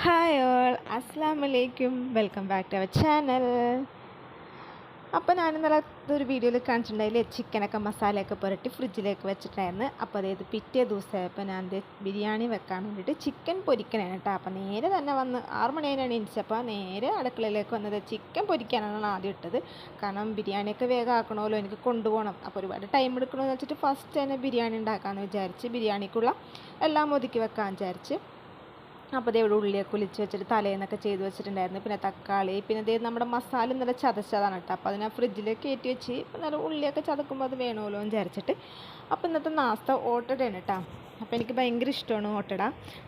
Hi all അസ്സാം വലൈക്കും welcome back to our channel അപ്പോൾ ഞാൻ ഇന്നലെ ഒരു വീഡിയോയിൽ കാണിച്ചിട്ടുണ്ടായില്ലേ? ചിക്കനൊക്കെ മസാലയൊക്കെ പുരട്ടി ഫ്രിഡ്ജിലേക്ക് വെച്ചിട്ടായിരുന്നു അപ്പോൾ അതായത് പിറ്റേ ദിവസമായപ്പോൾ ഞാൻ ബിരിയാണി വെക്കാൻ വേണ്ടിയിട്ട് ചിക്കൻ പൊരിക്കണേണ് കേട്ടോ. അപ്പോൾ നേരെ തന്നെ വന്ന് ആറ് മണിയാണ് എണീച്ചപ്പോൾ നേരെ അടുക്കളയിലേക്ക് വന്നത് ചിക്കൻ പൊരിക്കാനാണ് ആദ്യം ഇട്ടത്. കാരണം ബിരിയാണിയൊക്കെ വേഗം ആക്കണമല്ലോ എനിക്ക് കൊണ്ടുപോകണം. അപ്പോൾ ഒരുപാട് ടൈം എടുക്കണമെന്ന് വെച്ചിട്ട് ഫസ്റ്റ് തന്നെ ബിരിയാണി ഉണ്ടാക്കാമെന്ന് വിചാരിച്ച് ബിരിയാണിക്കുള്ള എല്ലാം ഒതുക്കി വെക്കാൻ വിചാരിച്ച് അപ്പോൾ ദേ ഇവിടെ ഉള്ളിയൊക്കെ ഒലിച്ച് വെച്ചിട്ട് തലേന്നൊക്കെ ചെയ്ത് വെച്ചിട്ടുണ്ടായിരുന്നു. പിന്നെ തക്കാളി പിന്നെ ദേ നമ്മുടെ മസാല ഇന്നലെ ചതച്ചതാണ് കേട്ടോ. അപ്പോൾ അതിനെ ഫ്രിഡ്ജിലേക്ക് കയറ്റി വെച്ച് നല്ല ഉള്ളിയൊക്കെ ചതക്കുമ്പോൾ അത് വേണമല്ലോ എന്ന് വിചാരിച്ചിട്ട് അപ്പോൾ ഇന്നത്തെ നാസ്ത ഓട്ടടയാണ് കേട്ടോ. അപ്പോൾ എനിക്ക് ഭയങ്കര ഇഷ്ടമാണ് ഓട്ടട.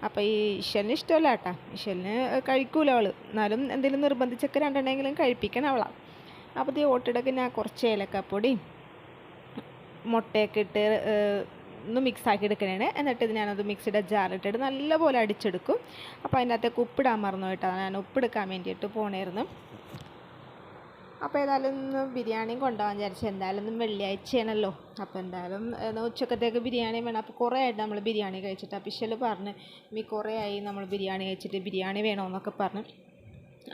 അപ്പോൾ ഈ ഇഷലിന് ഇഷ്ടമല്ല കേട്ടോ. ഇഷലിന് കഴിക്കൂല അവൾ എന്നാലും എന്തെങ്കിലും നിർബന്ധിച്ചൊക്കെ രണ്ടെണ്ണെങ്കിലും കഴിപ്പിക്കണം അവളാണ് അപ്പോൾ ഈ ഓട്ടടക്ക് ഞാൻ കുറച്ച് ഏലക്കപ്പൊടി മുട്ടയൊക്കെ ഇട്ട് ഒന്ന് മിക്സ് ആക്കി എടുക്കണേ എന്നിട്ട് ഇത് ഞാനത് മിക്സിയുടെ ജാറിട്ടിട്ട് നല്ലപോലെ അടിച്ചെടുക്കും. അപ്പോൾ അതിനകത്തേക്ക് ഉപ്പിടാൻ മറന്നു കേട്ടോ. ഞാൻ ഉപ്പെടുക്കാൻ വേണ്ടിയിട്ട് പോണായിരുന്നു അപ്പോൾ ഏതായാലും ഒന്ന് ബിരിയാണിയും കൊണ്ടുപോകാൻ വിചാരിച്ചു എന്തായാലും ഒന്നും വെള്ളിയാഴ്ചയാണല്ലോ. അപ്പോൾ എന്തായാലും ഉച്ചക്കത്തേക്ക് ബിരിയാണി വേണം. അപ്പോൾ കുറേ ആയിട്ട് നമ്മൾ ബിരിയാണി കഴിച്ചിട്ട് അപ്പോൾ ഇഷൽ പറഞ്ഞ് മീ കുറേ ആയി നമ്മൾ ബിരിയാണി കഴിച്ചിട്ട് ബിരിയാണി വേണമെന്നൊക്കെ പറഞ്ഞ്.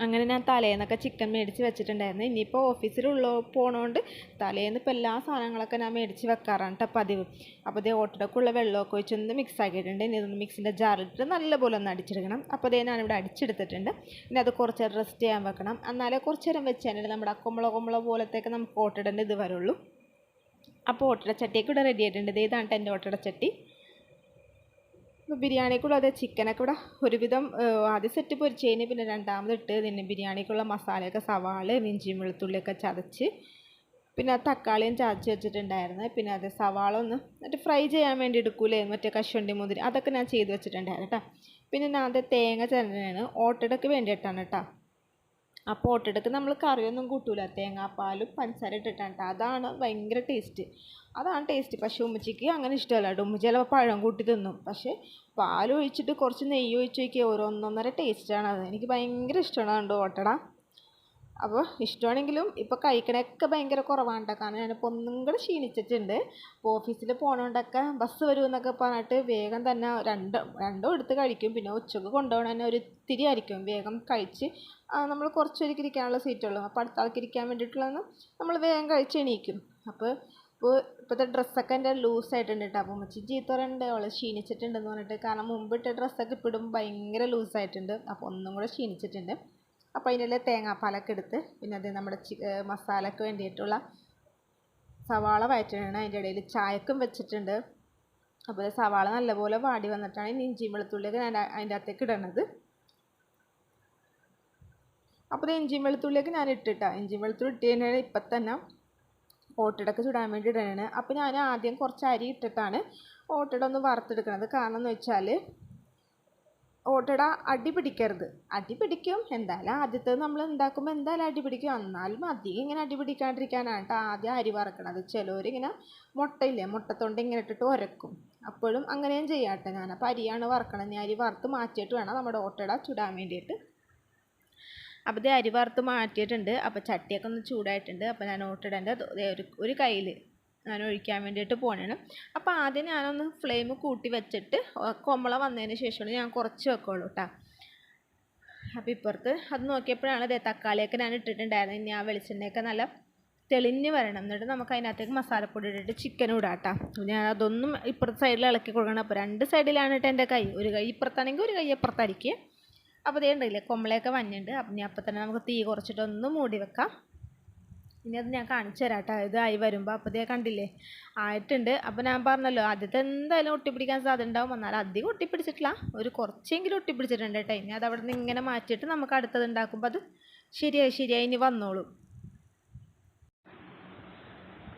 അങ്ങനെ ഞാൻ തലേന്നൊക്കെ ചിക്കൻ മേടിച്ച് വെച്ചിട്ടുണ്ടായിരുന്നു. ഇനിയിപ്പോൾ ഓഫീസിലുള്ള പോണോണ്ട് തലേന്ന് ഇപ്പോൾ എല്ലാ സാധനങ്ങളൊക്കെ ഞാൻ മേടിച്ച് വെക്കാറാണ് കേട്ടോ പതിവ്. അപ്പോൾ ഇതേ ഓട്ടടക്കുള്ള വെള്ളമൊക്കെ ഒഴിച്ചൊന്ന് മിക്സ് ആക്കിയിട്ടുണ്ട്. ഇനി ഇതൊന്ന് മിക്സിന്റെ ജാറിലിട്ട് നല്ലപോലെ ഒന്ന് അടിച്ചെടുക്കണം. അപ്പോൾ അതേ ഞാനിവിടെ അടിച്ചെടുത്തിട്ടുണ്ട്. ഇനി അത് കുറച്ച് നേരം റെസ്റ്റ് ചെയ്യാൻ വെക്കണം. എന്നാലേ കുറച്ച് നേരം വെച്ച് നമ്മുടെ അക്കുമ്പള കുമ്പള പോലത്തേക്ക് നമുക്ക് ഓട്ടടേണ്ട ഇത് വരുള്ളൂ. അപ്പോൾ ഓട്ടട ചട്ടിയൊക്കെ ഇവിടെ റെഡി ആയിട്ടുണ്ട്. ഇത് ഇതാണ് എന്റെ ഓട്ടട ബിരിയാണിക്കുള്ള അതെ ചിക്കനൊക്കെ ഇവിടെ ഒരുവിധം ആദ്യം സെറ്റ് പൊരിച്ചതിന് പിന്നെ രണ്ടാമത് ഇട്ട് പിന്നെ ബിരിയാണിക്കുള്ള മസാലയൊക്കെ സവാള ഇഞ്ചിയും വെളുത്തുള്ളിയൊക്കെ ചതച്ച് പിന്നെ തക്കാളിയും ചതച്ച് വെച്ചിട്ടുണ്ടായിരുന്നു. പിന്നെ അത് സവാള ഒന്ന് എന്നിട്ട് ഫ്രൈ ചെയ്യാൻ വേണ്ടി എടുക്കൂലേ? മറ്റേ കശുവണ്ടി മുതിരി അതൊക്കെ ഞാൻ ചെയ്ത് വെച്ചിട്ടുണ്ടായിരുന്നു കേട്ടോ. പിന്നെ ഞാൻ അത് തേങ്ങ ചേർന്നതാണ് ഓട്ടടക്ക് വേണ്ടിയിട്ടാണ് കേട്ടോ. അപ്പോൾ ഓട്ടടക്ക് നമ്മൾ കറിയൊന്നും കൂട്ടൂല. തേങ്ങാപ്പാലും പഞ്ചസാര ഇട്ടിട്ടാണ് അതാണ് ഭയങ്കര ടേസ്റ്റ് അതാണ് ടേസ്റ്റ് പക്ഷേ ഉമ്മച്ചിക്ക് അങ്ങനെ ഇഷ്ടമല്ല കേട്ടോ ഉമ്മച്ചി ചിലപ്പോൾ പഴം കൂട്ടി തിന്നും. പക്ഷേ പാലൊഴിച്ചിട്ട് കുറച്ച് നെയ്യ് ഒഴിച്ച് നോക്കിയാൽ ഓരോന്നൊന്നര ടേസ്റ്റാണ് അത്. എനിക്ക് ഭയങ്കര ഇഷ്ടമാണ് കേട്ടോ ഓട്ടട. അപ്പോൾ ഇഷ്ടമാണെങ്കിലും ഇപ്പോൾ കഴിക്കണൊക്കെ ഭയങ്കര കുറവാണ് കേട്ടോ കാരണം ഞാനിപ്പോൾ ഒന്നും കൂടെ ക്ഷീണിച്ചിട്ടുണ്ട്. അപ്പോൾ ഓഫീസിൽ പോകണോണ്ടൊക്കെ ബസ് വരുമെന്നൊക്കെ പറഞ്ഞിട്ട് വേഗം തന്നെ രണ്ട് രണ്ടോ എടുത്ത് കഴിക്കും. പിന്നെ ഉച്ചയ്ക്ക് കൊണ്ടുപോകണ തന്നെ ഒരു ഇത്തിരി ആയിരിക്കും. വേഗം കഴിച്ച് നമ്മൾ കുറച്ച് പേർക്ക് ഇരിക്കാനുള്ള സീറ്റുള്ളൂ അപ്പോൾ അടുത്ത ആൾക്ക് ഇരിക്കാൻ വേണ്ടിയിട്ടുള്ളതെന്ന് നമ്മൾ വേഗം കഴിച്ച് എണീക്കും. അപ്പോൾ ഇപ്പോൾ ഇപ്പോഴത്തെ ഡ്രസ്സൊക്കെ എന്റെ ലൂസായിട്ടുണ്ട് കേട്ടോ അപ്പോൾ മച്ചി ചീത്ത അവൾ ക്ഷീണിച്ചിട്ടുണ്ടെന്ന് പറഞ്ഞിട്ട്. കാരണം മുമ്പ് ഇട്ട ഡ്രസ്സൊക്കെ ഇടുമ്പോൾ ഭയങ്കര ലൂസായിട്ടുണ്ട് അപ്പോൾ ഒന്നും കൂടെ ക്ഷീണിച്ചിട്ടുണ്ട്. അപ്പോൾ അതിനുള്ള തേങ്ങാപ്പാലൊക്കെ എടുത്ത് പിന്നെ അത് നമ്മുടെ ചി മസാലയ്ക്ക് വേണ്ടിയിട്ടുള്ള സവാള വഴറ്റണം അതിന്റെ ഇടയിൽ ചായക്കും വെച്ചിട്ടുണ്ട്. അപ്പോൾ സവാള നല്ലപോലെ വാടി വന്നിട്ടാണ് ഇനി ഇഞ്ചിയും വെളുത്തുള്ളിയൊക്കെ ഞാൻ അതിന്റെ അകത്തേക്ക് ഇടണത്. അപ്പോൾ ഇഞ്ചിയും വെളുത്തുള്ളിയൊക്കെ ഞാൻ ഇട്ടിട്ടാ. ഇഞ്ചിയും വെളുത്തുള്ളി ഇട്ട് കഴിഞ്ഞാൽ ഇപ്പം തന്നെ ഓട്ടിടക്ക് ചുടാൻ വേണ്ടി ഇടണേ അപ്പോൾ ഞാൻ ആദ്യം കുറച്ച് അരി ഇട്ടിട്ടാണ് ഓട്ടിട ഒന്ന് വറുത്തെടുക്കുന്നത് കാരണം എന്ന് വെച്ചാൽ ഓട്ടട അടി പിടിക്കരുത്. അടി പിടിക്കും. എന്തായാലും ആദ്യത്തെ നമ്മൾ ഉണ്ടാക്കുമ്പോൾ എന്തായാലും അടി പിടിക്കും. എന്നാലും അധികം ഇങ്ങനെ അടി പിടിക്കാണ്ടിരിക്കാനാണ് കേട്ടോ ആദ്യം അരി വറക്കണത്. ചിലവരിങ്ങനെ മുട്ടയില്ലേ മുട്ടത്തൊണ്ട് ഇങ്ങനെ ഇട്ടിട്ട് ഉരക്കും അപ്പോഴും അങ്ങനെയും ചെയ്യാം കേട്ടോ ഞാൻ. അപ്പോൾ അരിയാണ് വറക്കണത്. ഞാൻ അരി വറുത്ത് മാറ്റിയിട്ട് വേണം നമ്മുടെ ഓട്ടട ചുടാൻ വേണ്ടിയിട്ട്. അപ്പോൾ ഇത് അരി വറുത്ത് മാറ്റിയിട്ടുണ്ട്. അപ്പോൾ ചട്ടിയൊക്കെ ഒന്ന് ചൂടായിട്ടുണ്ട്. അപ്പോൾ ഞാൻ ഓട്ടിടേണ്ട ഒരു ഒരു കയ്യിൽ ഞാൻ ഒഴിക്കാൻ വേണ്ടിയിട്ട് പോകണം അപ്പോൾ ആദ്യം ഞാനൊന്ന് ഫ്ലെയിം കൂട്ടി വെച്ചിട്ട് കൊമ്പള വന്നതിന് ശേഷമാണ് ഞാൻ കുറച്ച് വെക്കുള്ളൂ കേട്ടോ അപ്പോൾ ഇപ്പുറത്ത് അത് നോക്കിയപ്പോഴാണ് ഇതേ തക്കാളിയൊക്കെ ഞാൻ ഇട്ടിട്ടുണ്ടായിരുന്നു. ഇനി ആ വെളിച്ചെണ്ണയൊക്കെ നല്ല തെളിഞ്ഞ് വരണം. എന്നിട്ട് നമുക്ക് അതിനകത്തേക്ക് മസാലപ്പൊടി ഇട്ടിട്ട് ചിക്കൻ ഇടാട്ടോ. ഞാൻ അതൊന്നും ഇപ്പുറത്തെ സൈഡിൽ ഇളക്കി കൊടുക്കണം. അപ്പോൾ രണ്ട് സൈഡിലാണ് കേട്ടോ എന്റെ കൈ. ഒരു കൈ ഇപ്പുറത്താണെങ്കിൽ ഒരു കൈ അപ്പുറത്തായിരിക്കും. അപ്പോൾ ഇതേ ഉണ്ടല്ലേ കൊമ്പളയൊക്കെ വന്നിട്ടുണ്ട്. അപ്പം ഇനി അപ്പം തന്നെ നമുക്ക് തീ കുറച്ചിട്ടൊന്ന് മൂടി വെക്കാം. ഇനി അത് ഞാൻ കാണിച്ചു തരാം കേട്ടോ ആയി വരുമ്പോൾ അപ്പോൾ ഇതേ കണ്ടില്ലേ? ആയിട്ടുണ്ട്. അപ്പോൾ ഞാൻ പറഞ്ഞല്ലോ ആദ്യത്തെ എന്തായാലും ഒട്ടിപ്പിടിക്കാൻ സാധ്യത ഉണ്ടാവും. എന്നാൽ അധികം ഒട്ടിപ്പിടിച്ചിട്ടില്ല. ഒരു കുറച്ചെങ്കിലും ഒട്ടിപ്പിടിച്ചിട്ടുണ്ട് കേട്ടോ. ഇനി അത് അവിടെ നിന്ന് ഇങ്ങനെ മാറ്റിയിട്ട് നമുക്ക് അടുത്തത് ഉണ്ടാക്കുമ്പോൾ അത് ശരിയായി ശരിയായി ഇനി വന്നോളും.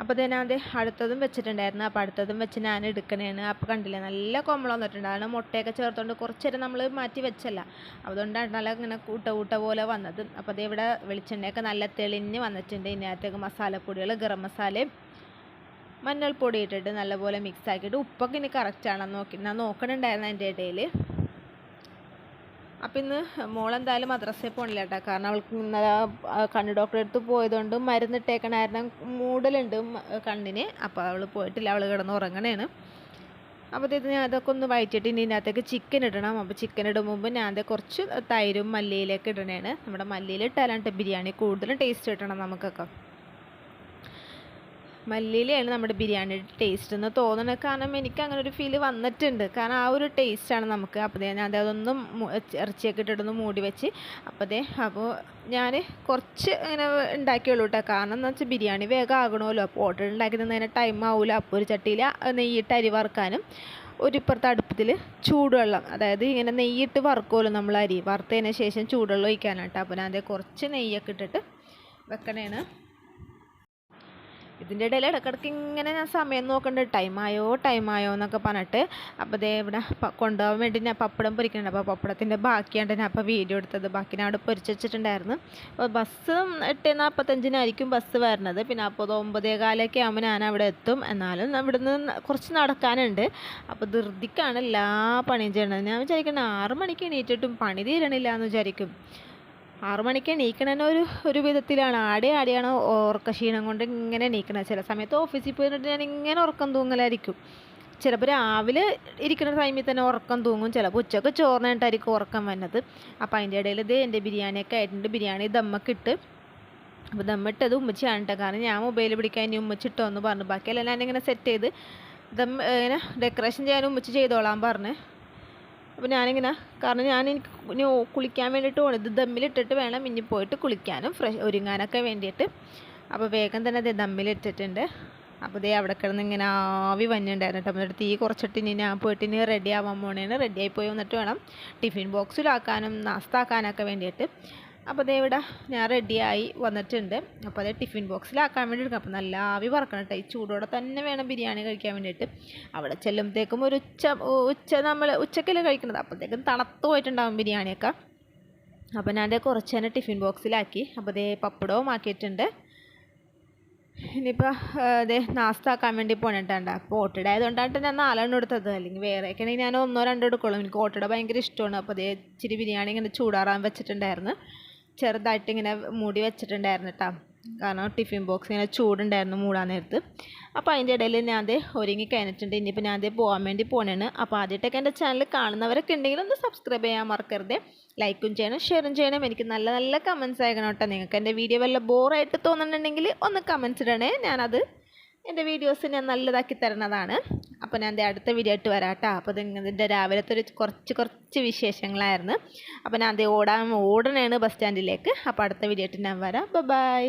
അപ്പോൾ തന്നെ അത് അടുത്തതും വെച്ചിട്ടുണ്ടായിരുന്നു. അപ്പോൾ അടുത്തതും വെച്ച് ഞാൻ എടുക്കണേണ്. അപ്പോൾ കണ്ടില്ലേ നല്ല കൊമ്പളം വന്നിട്ടുണ്ട്. അതാണ് മുട്ടയൊക്കെ ചേർത്തുകൊണ്ട് കുറച്ച് നേരം നമ്മൾ മാറ്റി വെച്ചല്ല. അതുകൊണ്ടാണ് നല്ല ഇങ്ങനെ കൂട്ട കൂട്ട പോലെ വന്നത്. അപ്പോൾ അത് ഇവിടെ വെളിച്ചെണ്ണയൊക്കെ നല്ല തെളിഞ്ഞ് വന്നിട്ടുണ്ട്. ഇതിനകത്തേക്ക് മസാലപ്പൊടികൾ ഗരം മസാലയും മഞ്ഞൾപ്പൊടി ഇട്ടിട്ട് നല്ലപോലെ മിക്സ് ആക്കിയിട്ട് ഉപ്പൊക്കെ ഇനി കറക്റ്റാണെന്ന് നോക്കി. ഞാൻ നോക്കണുണ്ടായിരുന്നു അതിന്റെ ഇടയിൽ അപ്പം ഇന്ന് മോളെന്തായാലും മദ്രസയിൽ പോകണില്ല കേട്ടോ കാരണം അവൾക്ക് ഇന്നലെ കണ്ണ് ഡോക്ടറെ അടുത്ത് പോയതുകൊണ്ട് മരുന്നിട്ടേക്കണ കാരണം മൂടലുണ്ട് കണ്ണിന്. അപ്പോൾ അവൾ പോയിട്ടില്ല. അവൾ കിടന്ന് ഉറങ്ങണേണ്. അപ്പോൾ ഇത് ഞാൻ അതൊക്കെ ഒന്ന് വഴറ്റിയിട്ട് ഇനി ഇതിനകത്തേക്ക് ചിക്കൻ ഇടണം. അപ്പോൾ ചിക്കൻ ഇടും മുമ്പ് ഞാൻ അത് കുറച്ച് തൈരും മല്ലിയിലേക്ക് ഇടണേണ്. നമ്മുടെ മല്ലിയിൽ ഇട്ടാലാണ് ബിരിയാണി കൂടുതലും ടേസ്റ്റ് കിട്ടണം നമുക്കൊക്കെ. മല്ലിയിലയാണ് നമ്മുടെ ബിരിയാണിയുടെ ടേസ്റ്റ് എന്ന് തോന്നുന്നത് കാരണം എനിക്ക് അങ്ങനെ ഒരു ഫീൽ വന്നിട്ടുണ്ട്. കാരണം ആ ഒരു ടേസ്റ്റാണ് നമുക്ക്. അപ്പോൾ ഞാൻ അതൊന്ന് ഇറച്ചിയൊക്കെ ഇട്ടിട്ടൊന്ന് മൂടി വെച്ച്. അപ്പോൾ അപ്പോൾ ഞാൻ കുറച്ച് ഇങ്ങനെ ഉണ്ടാക്കിയുള്ളൂ കേട്ടോ കാരണം എന്ന് വെച്ചാൽ ബിരിയാണി വേഗം ആകണമല്ലോ. അപ്പോൾ ഓർഡർ ഉണ്ടാക്കി തന്നതിന് ടൈം ആവില്ല അപ്പോൾ ഒരു ചട്ടിയിൽ നെയ്യിട്ട് അരി വറുക്കാനും ഒരു ഇപ്പുറത്തെ അടുപ്പത്തിൽ ചൂടുവെള്ളം അതായത് ഇങ്ങനെ നെയ്യിട്ട് വറുക്കുമല്ലോ നമ്മൾ അരി. വറുത്തതിന് ശേഷം ചൂടുവെള്ളം ഒഴിക്കാനാട്ടോ അപ്പോൾ ഞാൻ അതേ കുറച്ച് നെയ്യൊക്കെ ഇട്ടിട്ട് വെക്കണേണ്. ഇതിന്റെ ഇടയിൽ ഇടയ്ക്കിടയ്ക്ക് ഇങ്ങനെ ഞാൻ സമയം നോക്കുന്നുണ്ട് ടൈമായോ ടൈമായോ എന്നൊക്കെ പറഞ്ഞിട്ട് അപ്പോൾ ദേ ഇവിടെ കൊണ്ടുപോകാൻ വേണ്ടി ഞാൻ പപ്പടം പൊരിക്കുന്നുണ്ട് അപ്പോൾ പപ്പടത്തിന്റെ ബാക്കിയാണ് ഞാൻ അപ്പോൾ വീഡിയോ എടുത്തത്. ബാക്കി ഞാൻ അവിടെ പൊരിച്ച് വെച്ചിട്ടുണ്ടായിരുന്നു. അപ്പോൾ ബസ് എട്ട് നാൽപ്പത്തഞ്ചിനായിരിക്കും ബസ് വരുന്നത് പിന്നെ അപ്പോൾ ഒമ്പതേ കാലൊക്കെ ആകുമ്പോൾ ഞാൻ അവിടെ എത്തും. എന്നാലും ഇവിടുന്ന് നിന്ന് കുറച്ച് നടക്കാനുണ്ട്. അപ്പോൾ ധൃതിക്കാണ് എല്ലാ പണിയും ചെയ്യണത്. ഞാൻ വിചാരിക്കണം ആറ് മണിക്ക് എണീറ്റിട്ടും പണി തീരണില്ല എന്ന് വിചാരിക്കും. ആറു മണിക്ക് എണീക്കണതന്നെ ഒരു ഒരു വിധത്തിലാണ്. ആടെ ആടെയാണ് ഉറക്ക ക്ഷീണം കൊണ്ട് ഇങ്ങനെ എണീക്കണത് ചില സമയത്ത് ഓഫീസിൽ പോയിട്ട് ഞാൻ ഇങ്ങനെ ഉറക്കം തൂങ്ങലായിരിക്കും. ചിലപ്പോൾ രാവിലെ ഇരിക്കുന്ന ടൈമിൽ തന്നെ ഉറക്കം തൂങ്ങും. ചിലപ്പോൾ ഉച്ചയ്ക്ക് ചോറിനായിട്ടായിരിക്കും ഉറക്കം വന്നത്. അപ്പോൾ അതിന്റെ ഇടയിൽ ഇത് എന്റെ ബിരിയാണിയൊക്കെ ആയിട്ടുണ്ട്. ബിരിയാണി ദമ്മക്കിട്ട് അപ്പോൾ ദമ്മിട്ടത് ഉമ്മച്ചിയാണ് കേട്ടോ കാരണം ഞാൻ മൊബൈൽ പിടിക്കാൻ ഇനി ഉമ്മച്ചിട്ടോ എന്ന് പറഞ്ഞു. ബാക്കിയെല്ലാം ഞാനിങ്ങനെ സെറ്റ് ചെയ്ത് ദം ഇങ്ങനെ ഡെക്കറേഷൻ ചെയ്യാൻ ഉമ്മച്ചി ചെയ്തോളാൻ പറഞ്ഞ്. അപ്പോൾ ഞാനിങ്ങനെ കാരണം ഞാൻ എനിക്ക് ഇനി കുളിക്കാൻ വേണ്ടിയിട്ട് പോകണം ഇത് ദമ്മിലിട്ടിട്ട് വേണം ഇനി പോയിട്ട് കുളിക്കാനും ഫ്രഷ് ഒരുങ്ങാനൊക്കെ വേണ്ടിയിട്ട്. അപ്പോൾ വേഗം തന്നെ അതേ ദമ്മിലിട്ടിട്ടുണ്ട്. അപ്പോൾ ദേ അവിടെ കിടന്ന് ഇങ്ങനെ ആവി വന്നിട്ടുണ്ടായിരുന്നു കേട്ടോ. എന്നിട്ട് തീ കുറച്ചിട്ട് ഇനി ഞാൻ പോയിട്ട് ഇനി റെഡി ആവാൻ പോണേന്. റെഡി ആയി പോയി വന്നിട്ട് വേണം ടിഫിൻ ബോക്സിലാക്കാനും നാസ്താക്കാനൊക്കെ വേണ്ടിയിട്ട്. അപ്പോൾ ദേ ഇവിടെ ഞാൻ റെഡിയായി വന്നിട്ടുണ്ട്. അപ്പോൾ അതേ ടിഫിൻ ബോക്സിലാക്കാൻ വേണ്ടി എടുക്കാം അപ്പോൾ നല്ല ആവി പറക്കണം കേട്ടോ ഈ ചൂടോടെ തന്നെ വേണം ബിരിയാണി കഴിക്കാൻ വേണ്ടിയിട്ട്. അവിടെ ചെല്ലുമ്പോഴത്തേക്കും ഒരു ഉച്ച ഉച്ച നമ്മൾ ഉച്ചക്കല്ലേ കഴിക്കുന്നത് അപ്പോഴത്തേക്കും തണുത്ത് പോയിട്ടുണ്ടാവും ബിരിയാണിയൊക്കെ. അപ്പോൾ ഞാൻ ദേ കുറച്ച് തന്നെ ടിഫിൻ ബോക്സിലാക്കി അപ്പോൾ അതേ പപ്പടവും ആക്കിയിട്ടുണ്ട്. ഇനിയിപ്പോൾ അതെ നാസ്താക്കാൻ വേണ്ടി പോണിട്ടുണ്ട്. അപ്പോൾ ഓട്ടട ആയതുകൊണ്ടാണ് ഞാൻ നാലെണ്ണം എടുത്തത്. അല്ലെങ്കിൽ വേറെയൊക്കെ ആണെങ്കിൽ ഞാൻ ഒന്നോ രണ്ടോ എടുക്കുള്ളൂ. എനിക്ക് ഓട്ടട ഭയങ്കര ഇഷ്ടമാണ്. അപ്പോൾ അതേ ഇച്ചിരി ബിരിയാണി ഇങ്ങനെ ചൂടാറാൻ വെച്ചിട്ടുണ്ടായിരുന്നു. ചെറുതായിട്ട് ഇങ്ങനെ മൂടി വെച്ചിട്ടുണ്ടായിരുന്നു കേട്ടോ കാരണം ടിഫിൻ ബോക്സ് ഇങ്ങനെ ചൂടുണ്ടായിരുന്നു മൂടാൻ നേരത്ത്. അപ്പോൾ അതിന്റെ ഇടയിൽ ഞാൻ അത് ഒരുങ്ങി കഴിഞ്ഞിട്ടുണ്ട്. ഇനിയിപ്പോൾ ഞാൻ അത് പോകാൻ വേണ്ടി പോകണേണ് അപ്പോൾ ആദ്യമായിട്ടൊക്കെ എന്റെ ചാനൽ കാണുന്നവരൊക്കെ ഉണ്ടെങ്കിൽ ഒന്ന് സബ്സ്ക്രൈബ് ചെയ്യാൻ മറക്കരുത്. ലൈക്കും ചെയ്യണം ഷെയറും ചെയ്യണം. എനിക്ക് നല്ല നല്ല കമൻസ് അയക്കണം കേട്ടോ നിങ്ങൾക്ക് എന്റെ വീഡിയോ വല്ല ബോറായിട്ട് തോന്നുന്നുണ്ടെങ്കിൽ ഒന്ന് കമൻസ് ഇടണേ. ഞാനത് എന്റെ വീഡിയോസ് ഞാൻ നല്ലതാക്കി തരുന്നതാണ്. അപ്പോൾ ഞാൻ ദേ അടുത്ത വീഡിയോ ആയിട്ട് വരാം കേട്ടോ അപ്പോൾ നിങ്ങളുടെ രാവിലത്തെ ഒരു കുറച്ച് കുറച്ച് വിശേഷങ്ങളായിരുന്നു. അപ്പോൾ ഞാൻ അത് ഓടാൻ ഓടണേണ് ബസ് സ്റ്റാൻഡിലേക്ക് അപ്പോൾ അടുത്ത വീഡിയോ ആയിട്ട് ഞാൻ വരാം. ബൈ